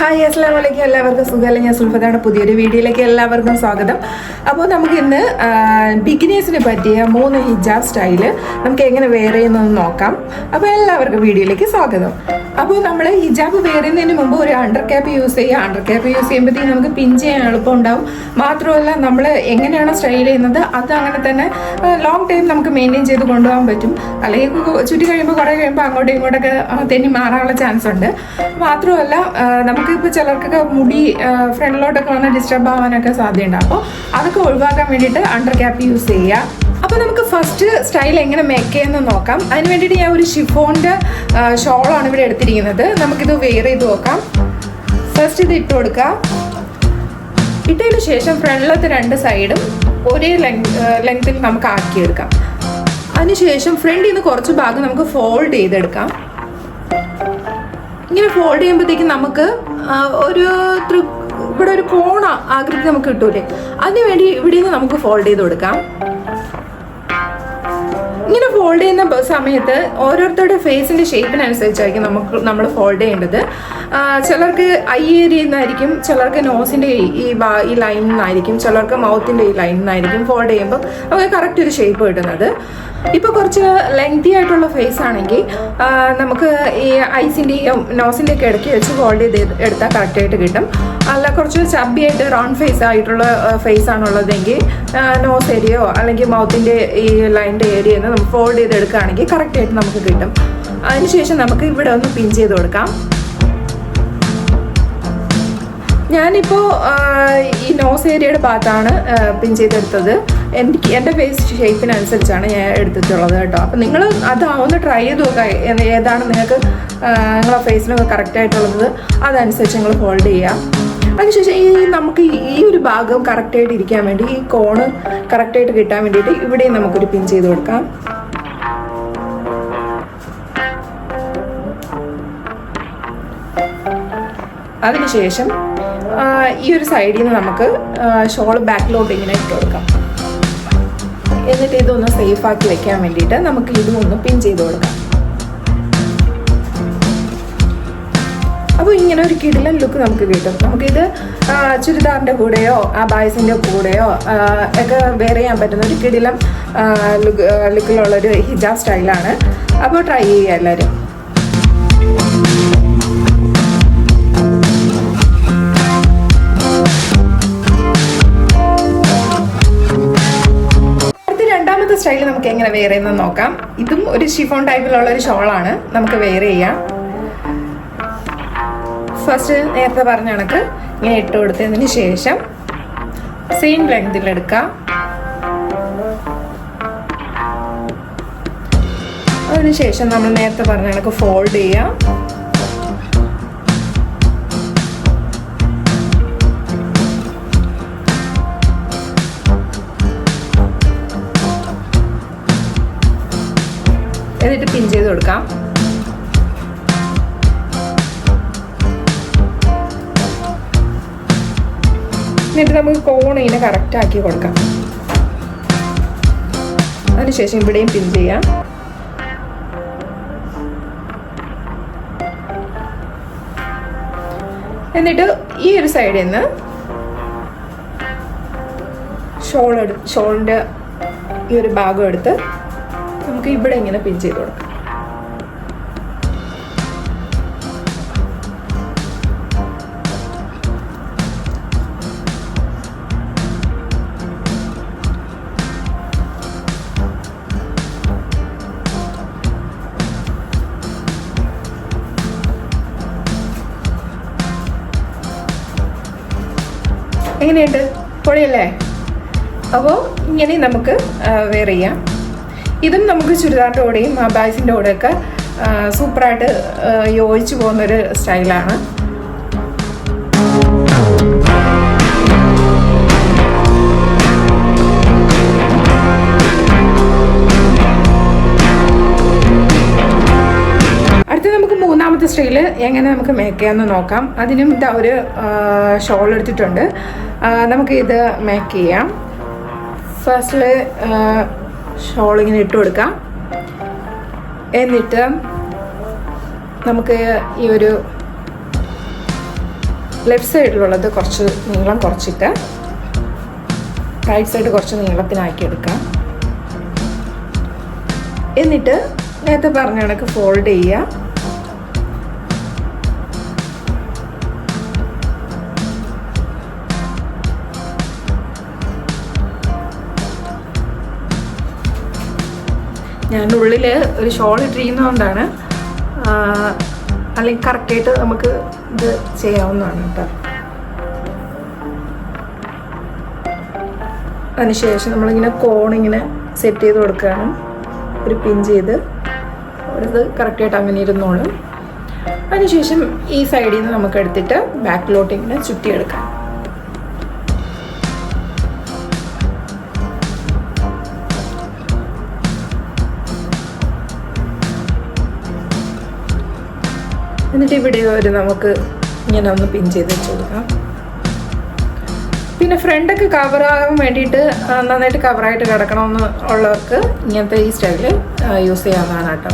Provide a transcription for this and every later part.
Hi അസ്ലാം വലൈക്കും എല്ലാവർക്കും സുഖമല്ല? ഞാൻ സുൽഫദാണ് പുതിയൊരു വീഡിയോയിലേക്ക് എല്ലാവർക്കും സ്വാഗതം. അപ്പോൾ നമുക്ക് ഇന്ന് ബിഗിനേഴ്സിനെ പറ്റിയ മൂന്ന് ഹിജാബ് സ്റ്റൈൽ നമുക്ക് എങ്ങനെ വെയർ ചെയ്യുന്നതെന്ന് നോക്കാം. അപ്പോൾ എല്ലാവർക്കും വീഡിയോയിലേക്ക് സ്വാഗതം. അപ്പോൾ നമ്മൾ ഹിജാബ് ചെയ്യുന്നതിന് മുമ്പ് ഒരു അണ്ടർ ക്യാപ്പ് യൂസ് ചെയ്യുക. അണ്ടർ ക്യാപ്പ് യൂസ് ചെയ്യുമ്പോഴത്തേക്കും നമുക്ക് പിൻ ചെയ്യാൻ എളുപ്പം ഉണ്ടാവും. മാത്രമല്ല നമ്മൾ എങ്ങനെയാണോ സ്റ്റൈൽ ചെയ്യുന്നത് അത് അങ്ങനെ തന്നെ ലോങ് ടൈം നമുക്ക് മെയിന്റെയിൻ ചെയ്ത് കൊണ്ടുപോകാൻ പറ്റും. അല്ലെങ്കിൽ ചുറ്റി കഴിയുമ്പോൾ കുറേ കഴിയുമ്പോൾ അങ്ങോട്ടും ഇങ്ങോട്ടൊക്കെ തെന്നി മാറാനുള്ള ചാൻസ് ഉണ്ട്. മാത്രമല്ല ആ, നമുക്കിപ്പോൾ ചിലർക്കൊക്കെ മുടി ഫ്രണ്ടിലോട്ടൊക്കെ വന്ന് ഡിസ്റ്റർബ് ആവാനൊക്കെ സാധ്യതയുണ്ട്. അപ്പോൾ അതൊക്കെ ഒഴിവാക്കാൻ വേണ്ടിയിട്ട് അണ്ടർ ക്യാപ്പ് യൂസ് ചെയ്യുക. അപ്പോൾ നമുക്ക് ഫസ്റ്റ് സ്റ്റൈൽ എങ്ങനെ മേക്ക് ചെയ്യുന്നത് നോക്കാം. അതിന് വേണ്ടിയിട്ട് ഞാൻ ഒരു ഷിഫോണിന്റെ ഷോളാണ് ഇവിടെ എടുത്തിരിക്കുന്നത്. നമുക്കിത് വെയർ ചെയ്ത് നോക്കാം. ഫസ്റ്റ് ഇത് ഇട്ട് കൊടുക്കാം ഇട്ടതിന് ശേഷം ഫ്രണ്ടിലത്തെ രണ്ട് സൈഡും ഒരേ ലെങ് ലെങ്ത്തിൽ നമുക്ക് ആക്കിയെടുക്കാം. അതിനുശേഷം ഫ്രണ്ടിൽ നിന്ന് കുറച്ച് ഭാഗം നമുക്ക് ഫോൾഡ് ചെയ്തെടുക്കാം. ഇങ്ങനെ ഫോൾഡ് ചെയ്യുമ്പോഴത്തേക്കും നമുക്ക് ഒരു ഇവിടെ ഒരു കോണ ആകൃതി നമുക്ക് കിട്ടൂലേ? അതിനുവേണ്ടി ഇവിടെ നിന്ന് നമുക്ക് ഫോൾഡ് ചെയ്ത് കൊടുക്കാം. ഫോൾഡ് ചെയ്യുന്ന സമയത്ത് ഓരോരുത്തരുടെ ഫേസിന്റെ ഷേപ്പിനനുസരിച്ചായിരിക്കും നമുക്ക് നമ്മൾ ഫോൾഡ് ചെയ്യേണ്ടത്. ചിലർക്ക് ഐ ഏരിയയിൽ നിന്നായിരിക്കും ചിലർക്ക് നോസിന്റെ ഈ- ഈ ലൈനിൽ നിന്നായിരിക്കും ചിലർക്ക് മൗത്തിന്റെ ഈ ലൈനിൽ നിന്നായിരിക്കും ഫോൾഡ് ചെയ്യുമ്പോൾ നമുക്ക് കറക്റ്റ് ഒരു ഷേപ്പ് കിട്ടുന്നത്. ഇപ്പൊ കുറച്ച് ലെങ്തി ആയിട്ടുള്ള ഫേസ് ആണെങ്കിൽ നമുക്ക് ഈ ഐസിന്റെയും നോസിന്റെ ഒക്കെ ഇടയ്ക്ക് വെച്ച് ഫോൾഡ് ചെയ്ത് എടുത്താൽ കറക്റ്റ് ആയിട്ട് കിട്ടും. അല്ല കുറച്ച് ചബ്ബി ആയിട്ട് റൗണ്ട് ഫേസ് ആയിട്ടുള്ള ഫേസ് ആണുള്ളതെങ്കിൽ നോസ് ഏരിയയോ അല്ലെങ്കിൽ മൗത്തിന്റെ ഈ ലൈന്റെ ഏരിയ നമുക്ക് ഫോൾഡ് ചെയ്ത് എടുക്കുകയാണെങ്കിൽ കറക്റ്റ് ആയിട്ട് നമുക്ക് കിട്ടും. അതിനുശേഷം നമുക്ക് ഇവിടെ ഒന്ന് പിൻ ചെയ്ത് കൊടുക്കാം. ഞാനിപ്പോൾ ഈ നോസ് ഏരിയയുടെ ഭാഗത്താണ് പിൻ ചെയ്തെടുത്തത്. എനിക്ക് എന്റെ ഫേസ് ഷേപ്പിനനുസരിച്ചാണ് ഞാൻ എടുത്തിട്ടുള്ളത് കേട്ടോ. അപ്പം നിങ്ങൾ അത് ഒന്ന് ട്രൈ ചെയ്ത് നോക്കുക ഏതാണ് നിങ്ങൾക്ക് നിങ്ങളുടെ നിങ്ങളെ ഫേസിനൊക്കെ കറക്റ്റ് ആയിട്ടുള്ളത്. അതനുസരിച്ച് നിങ്ങൾ ഹോൾഡ് ചെയ്യാം. അതിനുശേഷം ഈ നമുക്ക് ഈ- ഒരു ഭാഗം കറക്റ്റായിട്ട് ഇരിക്കാൻ വേണ്ടി ഈ കോണ് കറക്റ്റായിട്ട് കിട്ടാൻ വേണ്ടിയിട്ട് ഇവിടെയും നമുക്കൊരു പിൻ ചെയ്ത് കൊടുക്കാം. അതിനുശേഷം ഈ ഒരു സൈഡിൽ നിന്ന് നമുക്ക് ഷോൾ ബാക്കിലോട്ട് ഇങ്ങനെ ഇട്ട് കൊടുക്കാം. എന്നിട്ട് ഇതൊന്ന് സേഫാക്കി വെക്കാൻ വേണ്ടിയിട്ട് നമുക്ക് ഇതും ഒന്ന് പിൻ ചെയ്ത് കൊടുക്കാം. അപ്പോൾ ഇങ്ങനെ ഒരു കിടിലൻ ലുക്ക് നമുക്ക് കിട്ടും. നമുക്കിത് ചുരിദാറിന്റെ കൂടെയോ ആ ബായ്സിന്റെ കൂടെയോ ഒക്കെ വെയർ ചെയ്യാൻ പറ്റുന്ന ഒരു കിടിലം ലുക്ക് ലുക്കിലുള്ളൊരു ഹിജാബ് സ്റ്റൈലാണ് അപ്പോൾ ട്രൈ ചെയ്യുക എല്ലാവരും സ്റ്റൈൽ നമുക്ക് എങ്ങനെ വെയർ ചെയ്യുന്നത് നോക്കാം. ഇതും ഒരു ഷിഫോൺ ടൈപ്പിലുള്ള ഒരു ഷോളാണ് നമുക്ക് വെയർ ചെയ്യാം. ഫസ്റ്റ് നേരത്തെ പറഞ്ഞ കണക്ക് ഇങ്ങനെ ഇട്ട് കൊടുത്തതിന് ശേഷം സെയിം ലെങ്തിൽ എടുക്കാം. അതിനുശേഷം നമ്മൾ നേരത്തെ പറഞ്ഞ കണക്ക് ഫോൾഡ് ചെയ്യാം. എന്നിട്ട് പിൻ ചെയ്ത് കൊടുക്കാം. എന്നിട്ട് നമുക്ക് കോൺ ഇങ്ങനെ കറക്റ്റ് ആക്കി കൊടുക്കാം. അതിനുശേഷം ഇവിടെയും പിൻ ചെയ്യാം. എന്നിട്ട് ഈ ഒരു സൈഡിൽ നിന്ന് ഷോൾ എടു ഷോളിന്റെ ഈ ഒരു ഭാഗം എടുത്ത് നമുക്ക് ഇവിടെ ഇങ്ങനെ പിൻ ചെയ്ത് കൊടുക്കാം. എങ്ങനെയുണ്ട്? പൊളിയല്ലേ? അപ്പോൾ ഇങ്ങനെ നമുക്ക് വെയർ ചെയ്യാം. ഇതും നമുക്ക് ചുരിദാറിന്റെ കൂടെയും ബാഗ്സിന്റെ കൂടെയൊക്കെ സൂപ്പറായിട്ട് യോജിച്ച് പോകുന്നൊരു സ്റ്റൈലാണ്. മൂന്നാമത്തെ സ്റ്റൈൽ എങ്ങനെ നമുക്ക് മേക്ക് ചെയ്യാമെന്ന് നോക്കാം. അതിനും ഇതാ ഒരു ഷോൾ എടുത്തിട്ടുണ്ട്. നമുക്ക് ഇത് മേക്ക് ചെയ്യാം. ഫസ്റ്റിൽ ഷോൾ ഇങ്ങനെ ഇട്ട് കൊടുക്കാം. എന്നിട്ട് നമുക്ക് ഈ ഒരു ലെഫ്റ്റ് സൈഡിലുള്ളത് കുറച്ച് നീളം കുറച്ചിട്ട് റൈറ്റ് സൈഡ് കുറച്ച് നീളത്തിനാക്കി എടുക്കാം. എന്നിട്ട് നേരത്തെ പറഞ്ഞ കണക്ക് ഫോൾഡ് ചെയ്യുക ഞാൻ ഉള്ളിൽ ഒരു ഷോൾ ഇട്ടിരിക്കുന്നതുകൊണ്ടാണ് അല്ലെങ്കിൽ കറക്റ്റായിട്ട് നമുക്ക് ഇത് ചെയ്യാവുന്നതാണ് കേട്ടോ. അതിനുശേഷം നമ്മളിങ്ങനെ കോണിങ്ങനെ സെറ്റ് ചെയ്ത് കൊടുക്കുകയാണ്. ഒരു പിൻ ചെയ്ത് ഇത് കറക്റ്റായിട്ട് അങ്ങനെ ഇരുന്നോളും. അതിനുശേഷം ഈ സൈഡിൽ നിന്ന് നമുക്ക് എടുത്തിട്ട് ബാക്കിലോട്ട് ഇങ്ങനെ ചുറ്റിയെടുക്കാം. എന്നിട്ട് ഇവിടെ ഒരു നമുക്ക് ഇങ്ങനെ ഒന്ന് പിൻ ചെയ്ത് വെച്ച് കൊടുക്കാം. പിന്നെ ഫ്രണ്ടൊക്കെ കവറാകാൻ വേണ്ടിയിട്ട് നന്നായിട്ട് കവറായിട്ട് കിടക്കണമെന്ന് ഉള്ളവർക്ക് ഇങ്ങനത്തെ ഈ സ്റ്റൈൽ യൂസ് ചെയ്യാവുന്നതാണ് കേട്ടോ.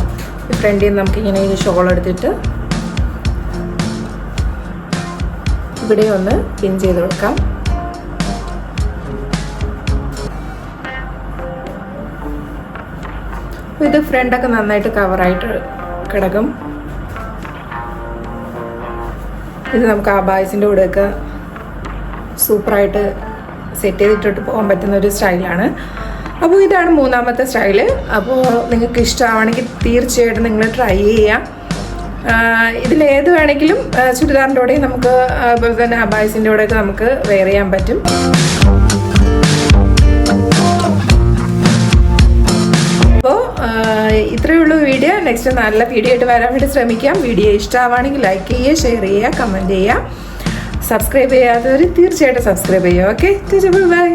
ഈ ഫ്രണ്ടിൽ നിന്ന് നമുക്ക് ഇങ്ങനെ ഈ ഷോൾ എടുത്തിട്ട് ഇവിടെ ഒന്ന് പിൻ ചെയ്ത് കൊടുക്കാം. ഇത് ഫ്രണ്ടൊക്കെ നന്നായിട്ട് കവറായിട്ട് കിടക്കും. ഇത് നമുക്ക് ആ ബായ്സിന്റെ കൂടെയൊക്കെ സൂപ്പറായിട്ട് സെറ്റ് ചെയ്തിട്ടിട്ട് പോകാൻ പറ്റുന്ന ഒരു സ്റ്റൈലാണ്. അപ്പോൾ ഇതാണ് മൂന്നാമത്തെ സ്റ്റൈൽ. അപ്പോൾ നിങ്ങൾക്ക് ഇഷ്ടമാണെങ്കിൽ തീർച്ചയായിട്ടും നിങ്ങൾ ട്രൈ ചെയ്യാം. ഇതിലേത് വേണമെങ്കിലും ചുരിദാറിന്റെ കൂടെയും നമുക്ക് അതുപോലെ തന്നെ അബായ്സിന്റെ കൂടെയൊക്കെ നമുക്ക് വെയർ ചെയ്യാൻ പറ്റും. ഇത്രയേ ഉള്ളൂ വീഡിയോ. നെക്സ്റ്റ് നല്ല വീഡിയോ ആയിട്ട് വരാൻ വേണ്ടി ശ്രമിക്കാം. വീഡിയോ ഇഷ്ടമാവാണെങ്കിൽ ലൈക്ക് ചെയ്യുക ഷെയർ ചെയ്യുക കമന്റ് ചെയ്യുക. സബ്സ്ക്രൈബ് ചെയ്യാത്തവർ തീർച്ചയായിട്ടും സബ്സ്ക്രൈബ് ചെയ്യുക. Okay bye